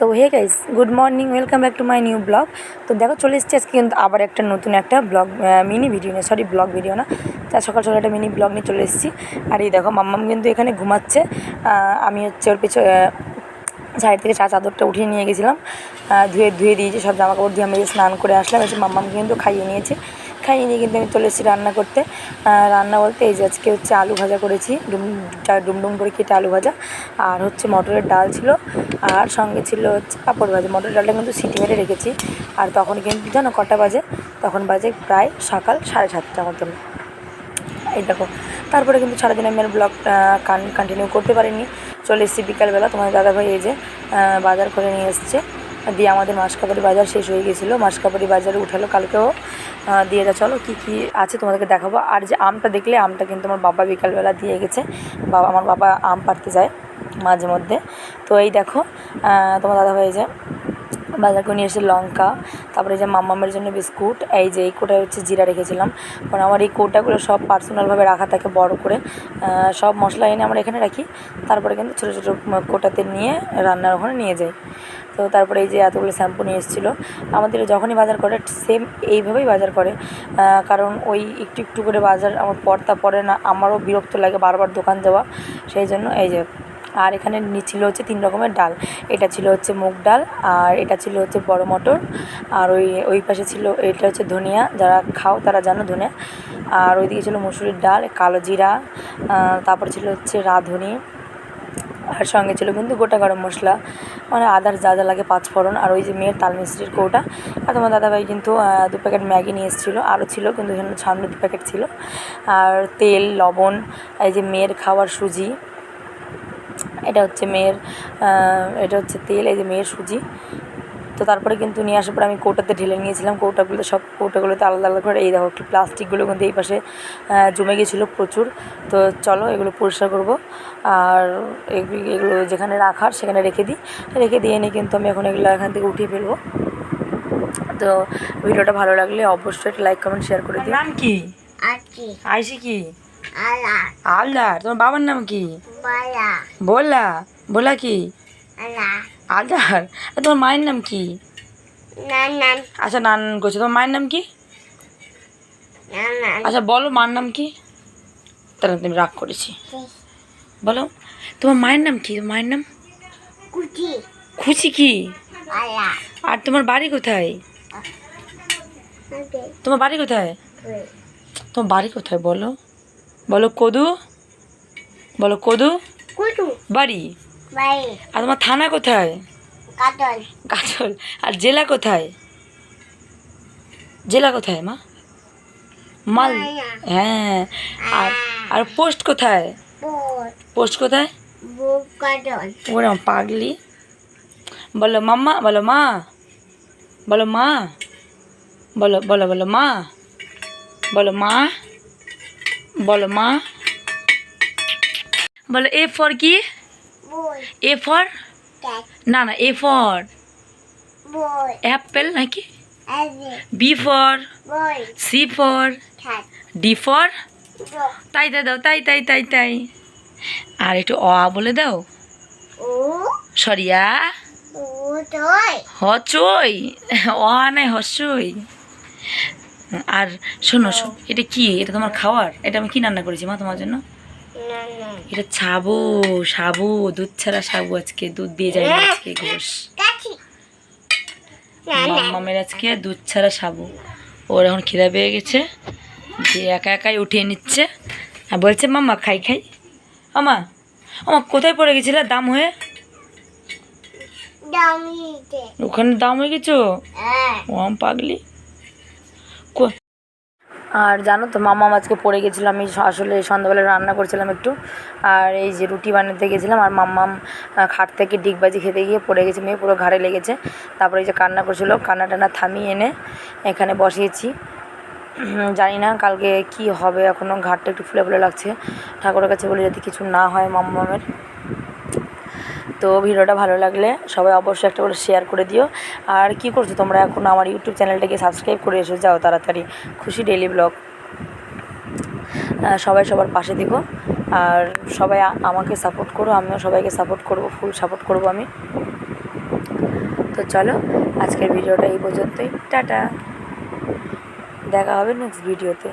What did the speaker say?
তো hey guys good morning welcome back to my new vlog তো দেখো, চলে এসেছি আজকে কিন্তু আবার একটা নতুন একটা ব্লগ মিনি ভিডিও নিয়ে সরি ব্লগ ভিডিও না। তা সকাল সকাল একটা মিনি ব্লগ নিয়ে চলে এসেছি। আর এই দেখো, মাম্মাম কিন্তু এখানে ঘুমাচ্ছে। আমি হচ্ছে ওর পিছনে সাইড থেকে চা চাদরটা উঠিয়ে নিয়ে গেছিলাম। ধুয়ে ধুয়ে দিয়েছি, সব জামাকাপড় দিয়ে আমি স্নান করে আসলাম। এসে মাম্মামকে কিন্তু খাইয়ে নিয়েছি। খাইয়ে নিয়ে কিন্তু আমি চলে এসেছি রান্না করতে। রান্না বলতে এই যে আজকে হচ্ছে আলু ভাজা করেছি, ডুম ডুমডুম করে কেটে আলু ভাজা। আর হচ্ছে মটরের ডাল ছিল, আর সঙ্গে ছিল হচ্ছে পাঁপড় ভাজা। মটরের ডালটা কিন্তু সিটি মেরে রেখেছি। আর তখন কিন্তু জানো কটা বাজে? তখন বাজে প্রায় সকাল সাড়ে সাতটা মতন। এই দেখো, তারপরে কিন্তু সারাদিন আমি আর ব্লগ কন্টিনিউ করতে পারিনি। চলে এসেছি বিকালবেলা। তোমার দাদাভাই এই যে বাজার করে নিয়ে এসছে। দিয়ে আমাদের মাসকাবাড়ি বাজার শেষ হয়ে গেছিল। মাসকাবাড়ি বাজারে উঠালো, কালকেও দিয়ে যা চলো কী কী আছে তোমাদেরকে দেখাবো। আর যে আমটা দেখলে, আমটা কিন্তু আমার বাবা বিকালবেলা দিয়ে গেছে। বাবা, আমার বাবা আম পাড়তে যায় মাঝে মধ্যে। তো এই দেখো তোমার দাদাভাই হয়ে যে বাজার করে নিয়ে এসে লঙ্কা, তারপরে যে মাম্মামের জন্য বিস্কুট, এই যে এই কোটায় হচ্ছে জিরা রেখেছিলাম। কারণ আমার এই কোটাগুলো সব পার্সোনালভাবে রাখা থাকে বড় করে। সব মশলা এনে আমরা এখানে রাখি। তারপরে কিন্তু ছোটো ছোটো কোটাতে নিয়ে রান্নার ওখানে নিয়ে যাই। তো তারপরে এই যে এতগুলো শ্যাম্পু নিয়ে এসেছিল। আমাদের যখনই বাজার করে সেম এইভাবেই বাজার করে। কারণ ওই একটু একটু করে বাজার, আমার পড়তা পড়ে না, আমারও বিরক্ত লাগে বারবার দোকান যাওয়া। সেই জন্য এই যে আর এখানে ছিল হচ্ছে তিন রকমের ডাল। এটা ছিল হচ্ছে মুগ ডাল আর এটা ছিল হচ্ছে বড় মটর। আর ওই ওই পাশে ছিল, এটা হচ্ছে ধনিয়া, যারা খাও তারা জানো ধনিয়া আর ওইদিকে ছিল মুসুরির ডাল, কালো জিরা তারপর ছিল হচ্ছে রাঁধুনি। আর সঙ্গে ছিল কিন্তু গোটা গরম মশলা। মানে আদার যা যা লাগে পাঁচফোড়ন আর ওই যে মেয়ের তাল মিস্ত্রির কৌটা। আর তোমার দাদাভাই কিন্তু দু প্যাকেট ম্যাগি নিয়ে এসেছিল। আরও ছিল কিন্তু এখানে দু প্যাকেট ছিল। আর তেল, লবণ, এই যে মেয়ের খাওয়ার সুজি। এটা হচ্ছে মেয়ের এটা হচ্ছে তেল এই যে মেয়ের সুজি। তো তারপরে কিন্তু নিয়ে আসার পর আমি কৌটাতে ঢেলে নিয়েছিলাম। কৌটাগুলো সব কৌটাগুলোতে আলাদা আলাদা করে এই দেখো একটু প্লাস্টিকগুলো কিন্তু এই পাশে জমে গেছিল প্রচুর। তো চলো এগুলো পরিষ্কার করব। আর এগুলো এগুলো যেখানে রাখার সেখানে রেখে দিই। রেখে দিয়ে নিয়ে কিন্তু আমি এখন এগুলো এখান থেকে উঠিয়ে ফেলব। তো ভিডিওটা ভালো লাগলে অবশ্যই একটা লাইক কমেন্ট শেয়ার করে দিই নাম কি? আইসি কি? আলদার তোমার বাবার নাম কি বালা বললা বলা কি আলা আলদার তোমার মায়ের নাম কি আচ্ছা নান করছে তোমার মায়ের নাম কি আচ্ছা বলো মার নাম কি তাহলে তুমি রাগ করেছি বলো তোমার মায়ের নাম কি মায়ের নাম খুশি কি আর তোমার বাড়ি কোথায় তোমার বাড়ি কোথায় তোমার বাড়ি কোথায় বলো বলো কদু? বলো কদু? বাড়ি? আর তোমার থানা কোথায়? কাজল আর জেলা কোথায়? জেলা কোথায় মা? মাল হ্যাঁ। আর আর পোস্ট কোথায়? পোস্ট। কোথায়? ওরে পাগলি। বলো মাম্মা বলো মা। বলো মা। বলো বলো বলো মা। বলো মা। বলো মা। বলো এ ফর কি? এ ফর না না এ ফর অ্যাপেল নাকি? B for C for D for তাই তাই দাও তাই তাই তাই তাই। আর একটু অ বলে দাও। সরিয়া ও হচই। অ নাই হসই আর শোনো শোনো এটা কি? এটা তোমার খাওয়ার? এটা আমি কি রান্না করেছি মা তোমার জন্য? এটা ছাবু সাবু দুধ ছাড়া সাবু আজকে দুধ দিয়ে যায় আজকে ঘোষ। মামের আজকে দুধ ছাড়া সাবু ওর এখন খিদা পেয়ে গেছে যে একা একাই উঠিয়ে নিচ্ছে। আর বলছে মাম্মা খাই খাই। আমা আমা কোথায় পড়ে গেছিলে? দাম হয়ে? ওখানে দাম হয়ে গেছো? হ্যাঁ। ও আম পাগলি। আর জানো তো, মামা আজকে পড়ে গেছিলাম আমি আসলে সন্ধ্যাবেলা রান্না করছিলাম একটু। আর এই যে রুটি বানাতে গেছিলাম, আর মাম্মাম খাট থেকে ডিগবাজি খেতে গিয়ে পড়ে গেছে, মেয়ে পুরো ঘাড়ে লেগেছে। তারপরে এই যে কান্না করছিল কান্না টান্না থামিয়ে এনে এখানে বসিয়েছি। জানি না কালকে কি হবে এখনও ঘাটটা একটু ফুলে ফুলে লাগছে। ঠাকুরের কাছে বলে যাতে কিছু না হয় মাম্মামের। তো ভিডিওটা ভালো লাগলে সবাই অবশ্যই একটা করে শেয়ার করে দিও। আর কি করছ তোমরা এখন আমার ইউটিউব চ্যানেলটাকে সাবস্ক্রাইব করে এসো যাও তাড়াতাড়ি, খুশি ডেলি ব্লগ সবাই সবার পাশে থেকো। আর সবাই আমাকে সাপোর্ট করো, আমিও সবাইকে সাপোর্ট করব ফুল সাপোর্ট করব আমি। তো চলো, আজকের ভিডিওটা এই পর্যন্তই। টাটা। দেখা হবে নেক্সট ভিডিওতে